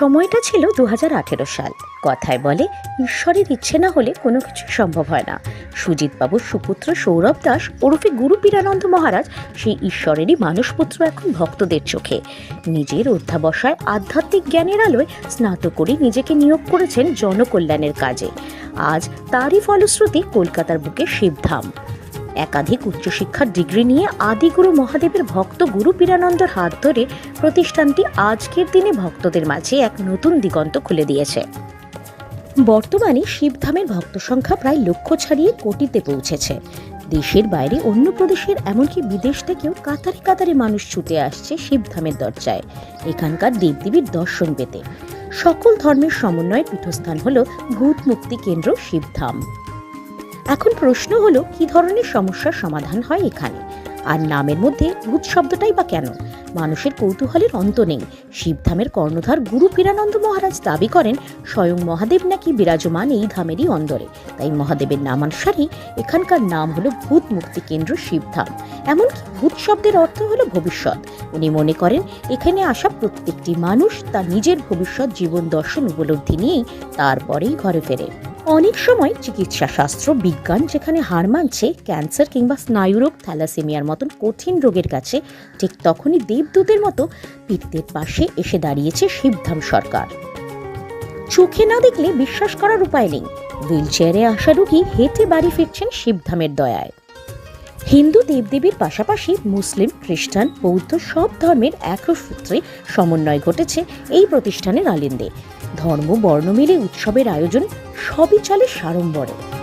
সময়টা ছিল দু হাজার আঠেরো সাল। কথায় বলে, ঈশ্বরের ইচ্ছে না হলে কোনো কিছু সম্ভব হয় না। সুজিত বাবুর সুপুত্র, সৌরভ দাস, ওরফে গুরু পীরানন্দ মহারাজ সেই ঈশ্বরেরই মানসপুত্র এখন ভক্তদের চোখে। নিজের অধ্যাবসায় আধ্যাত্মিক জ্ঞানের আলোয় স্নাতক করে নিজেকে নিয়োগ করেছেন জনকল্যাণের কাজে। আজ তারই ফলশ্রুতি কলকাতার বুকে শিবধাম। একাধিক উচ্চশিক্ষার ডিগ্রি নিয়ে আদিগুরু মহাদেবের ভক্ত গুরু পীরানন্দর হাত ধরে প্রতিষ্ঠানটি আজকের দিনে ভক্তদের মাঝে এক নতুন দিগন্ত খুলে দিয়েছে। বর্তমানে শিবধামের ভক্ত সংখ্যা প্রায় লক্ষ ছাড়িয়ে কোটিতে পৌঁছেছে। দেশের বাইরে অন্য প্রদেশের এমনকি বিদেশ থেকেও কাতারে কাতারে মানুষ ছুটে আসছে শিবধামের দরজায়। এখানকার দেবদেবীর দর্শন পেতে। সকল ধর্মের সমন্বয়ের পীঠস্থান হল ভূত মুক্তি কেন্দ্র শিবধাম। এখন প্রশ্ন হলো, কি ধরনের সমস্যার সমাধান হয় এখানে? আর নামের মধ্যে ভূত শব্দটাই বা কেন? মানুষের কৌতূহলের অন্ত নেই। শিবধামের কর্ণধার গুরু পীরানন্দ মহারাজ দাবি করেন, স্বয়ং মহাদেব নাকি বিরাজমান এই ধামেরই অন্দরে। তাই মহাদেবের নামানুসারেই এখানকার নাম হলো ভূত মুক্তি কেন্দ্র শিবধাম। এমনকি ভূত শব্দের অর্থ হলো ভবিষ্যৎ। উনি মনে করেন, এখানে আসা প্রত্যেকটি মানুষ তার নিজের ভবিষ্যৎ জীবন দর্শন উপলব্ধি নিয়েই তারপরেই ঘরে ফেরে। অনেক সময় চিকিৎসা শাস্ত্র, বিজ্ঞান যেখানে হার মানছে, ক্যান্সার কিংবা স্নায়ুরোগ থ্যালাসেমিয়ার মতন কঠিন রোগের কাছে, ঠিক তখনই দেবদূতের মতো পিত্তের পাশে এসে দাঁড়িয়েছে শিবধাম সরকার। চোখে না দেখলে বিশ্বাস করার উপায় নেই। হুইল চেয়ারে আসা রুগী হেঁটে বাড়ি ফিরছেন শিবধামের দয়ায়। হিন্দু দেবদেবীর পাশাপাশি মুসলিম, খ্রিস্টান, বৌদ্ধ সব ধর্মের একসূত্রে সমন্বয় ঘটেছে এই প্রতিষ্ঠানের আলিন্দে। ধর্ম, বর্ণ মিলে উৎসবের আয়োজন সবই চলে সাড়ম্বরে।